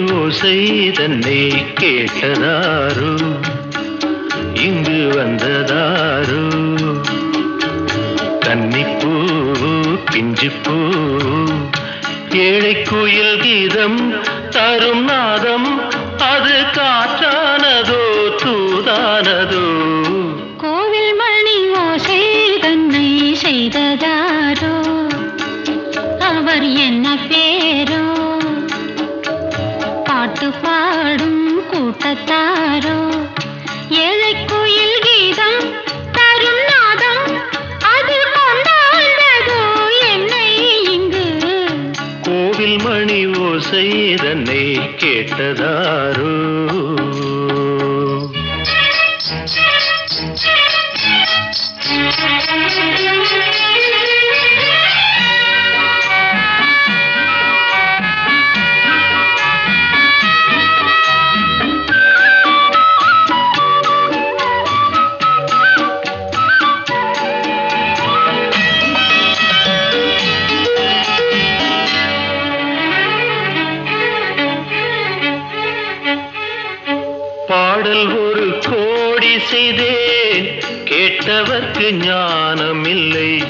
ஓசை தன்னை கேட்டதாரோ? இங்கு வந்ததாரோ? கன்னிப்பூ பிஞ்சுப்பூ ஏழை குயில் கீதம் தரும் நாதம் அது காற்றானதோ தூதானதோ? கோவில் மணி ஓசை தன்னை செய்ததாரோ? அவர் என்ன பேர்? பாட்டு பாடும் கூட்டத்தாரோ? ஏழை கோயில் கீதம் தரும் நாதம் அது கொண்டாண்டதோ என்னை இங்கு கோவில் மணி ஓசை தன்னை கேட்டதாரோ? பாடல் ஒரு கோடி செய்தேன் கேட்டவர்க்கு ஞானம் இல்லை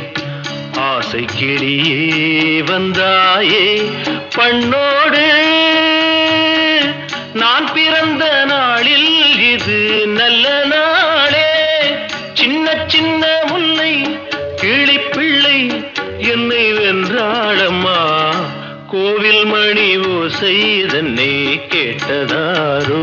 ஆசை கிளியே வந்தாயே பண்ணோடு. நான் பிறந்த நாளில் இது நல்ல நாளே. சின்ன சின்ன முல்லை கிளிப்பிள்ளை என்னை வென்றாளம்மா. கோவில் மணி ஓசை தன்னை கேட்டதாரோ.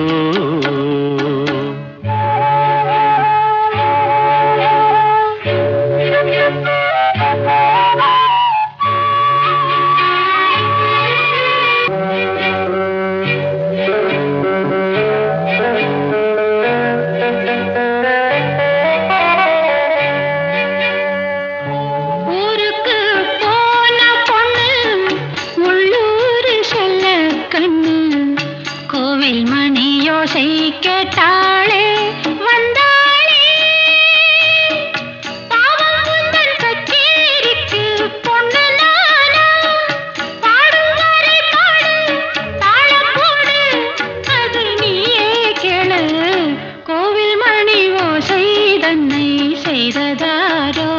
தன்னை செய்ததாரோ?